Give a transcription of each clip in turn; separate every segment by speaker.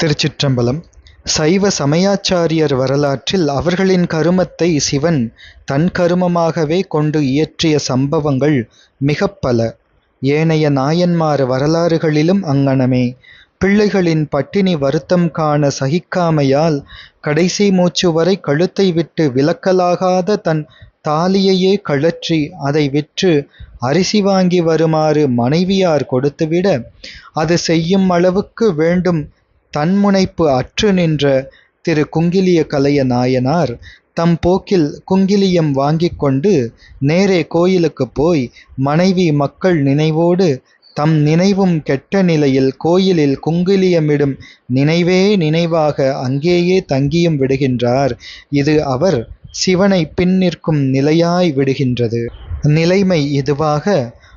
Speaker 1: திருச்சிற்றம்பலம் சைவ சமயாச்சாரியர் வரலாற்றில் அவர்களின் கருமத்தை சிவன் தன் கருமமாகவே கொண்டு இயற்றிய சம்பவங்கள் மிக பல. ஏனைய நாயன்மார் வரலாறுகளிலும் அங்ஙனமே. பிள்ளைகளின் பட்டினி வருத்தம் காண சகிக்காமையால் கடைசி மூச்சு வரை கழுத்தை விட்டு விலக்கலாகாத தன் தாலியையே கழற்றி அதை விற்று அரிசி வாங்கி வருமாறு மனைவியார் கொடுத்துவிட, அது செய்யும் அளவுக்கு வேண்டும் தன்முனைப்பு அற்று நின்ற திரு குங்கிலிய கலைய நாயனார் தம் போக்கில் குங்கிலியம் வாங்கிக் கொண்டு நேரே கோயிலுக்குப் போய் மனைவி மக்கள் நினைவோடு தம் நினைவும் கெட்ட நிலையில் கோயிலில் குங்கிலியமிடும் நினைவே நினைவாக அங்கேயே தங்கியும் விடுகின்றார். இது அவர் சிவனைப் பின் நிற்கும் நிலையாய் விடுகின்றது. நிலைமை இதுவாக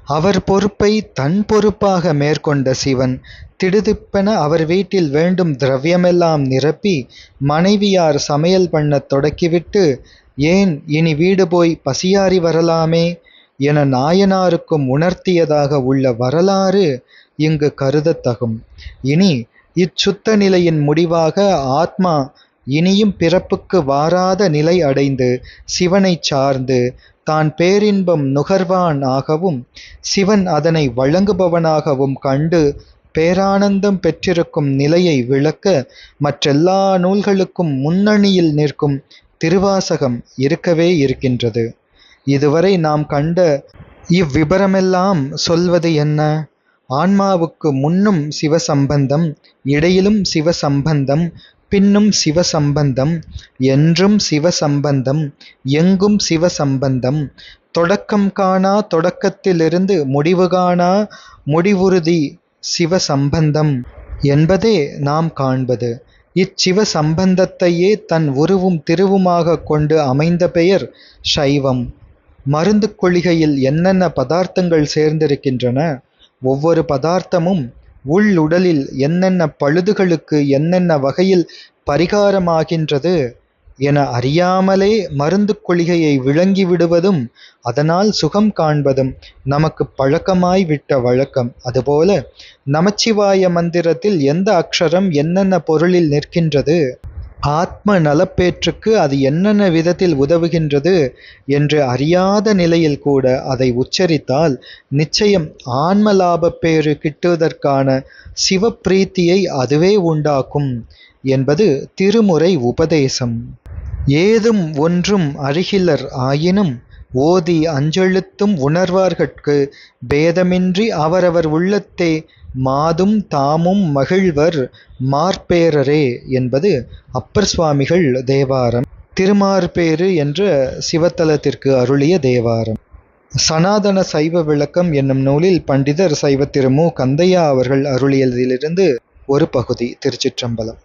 Speaker 1: அவர் பொறுப்பை தன் பொறுப்பாக மேற்கொண்ட சிவன் திடுதிப்பென அவர் வீட்டில் வேண்டும் திரவியமெல்லாம் நிரப்பி மனைவியார் சமையல் பண்ணத் தொடக்கிவிட்டு ஏன் இனி வீடு போய் பசியாறி வரலாமே என நாயனாருக்கும் உணர்த்தியதாக உள்ள வரலாறு இங்கு கருதத்தகும். இனி இச்சுத்த நிலையின் முடிவாக ஆத்மா இனியும் பிறப்புக்கு வாராத நிலை அடைந்து சிவனைச் சார்ந்து தான் பேரின்பம் நுகர்வான் ஆகவும் சிவன் அதனை வழங்குபவனாகவும் கண்டு பேரானந்தம் பெற்றிருக்கும் நிலையை விளக்க மற்றெல்லா நூல்களுக்கும் முன்னணியில் நிற்கும் திருவாசகம் இருக்கவே இருக்கின்றது. இதுவரை நாம் கண்ட இவ்விபரமெல்லாம் சொல்வது என்ன? ஆன்மாவுக்கு முன்னும் சிவசம்பந்தம், இடையிலும் சிவசம்பந்தம், பின்னும் சிவசம்பந்தம், என்றும் சிவசம்பந்தம், எங்கும் சிவசம்பந்தம், தொடக்கம் காணா தொடக்கத்திலிருந்து முடிவு காணா முடிவுறுதி சிவசம்பந்தம் என்பதே நாம் காண்பது. இச்சிவ சம்பந்தத்தையே தன் உருவும் திருவுமாகக் கொண்டு அமைந்த பெயர் சைவம். மருந்துக் கொள்கையில் என்னென்ன பதார்த்தங்கள் சேர்ந்திருக்கின்றன, ஒவ்வொரு பதார்த்தமும் உள் உடலில் என்னென்ன பழுதுகளுக்கு என்னென்ன வகையில் பரிகாரமாகின்றது என அறியாமலே மருந்து கொள்கையை விளங்கி விடுவதும் அதனால் சுகம் காண்பதும் நமக்கு பழக்கமாய் விட்ட வழக்கம். அதுபோல நமச்சிவாய மந்திரத்தில் எந்த அக்ஷரம் என்னென்ன பொருளில் நிற்கின்றது, ஆத்ம நலப்பேற்றுக்கு அது என்னென்ன விதத்தில் உதவுகின்றது என்று அறியாத நிலையில் கூட அதை உச்சரித்தால் நிச்சயம் ஆன்ம லாபப் பேறு கிட்டுவதற்கான சிவப்பிரீத்தியை அதுவே உண்டாக்கும் என்பது திருமுறை உபதேசம். ஏதும் ஒன்றும் அருகிலர் ஆயினும் ஓதி அஞ்செழுத்தும் உணர்வார்கட்கு பேதமின்றி அவரவர் உள்ளத்தே மாதும் தாமும் மகிழ்வர் மார்பேரரே என்பது அப்பர் சுவாமிகள் தேவாரம். திருமார்பேறு என்ற சிவத்தலத்திற்கு அருளிய தேவாரம். சனாதன சைவ விளக்கம் என்னும் நூலில் பண்டிதர் சைவத் திரு மு. கந்தையா அவர்கள் அருளியதிலிருந்து ஒரு பகுதி. திருச்சிற்றம்பலம்.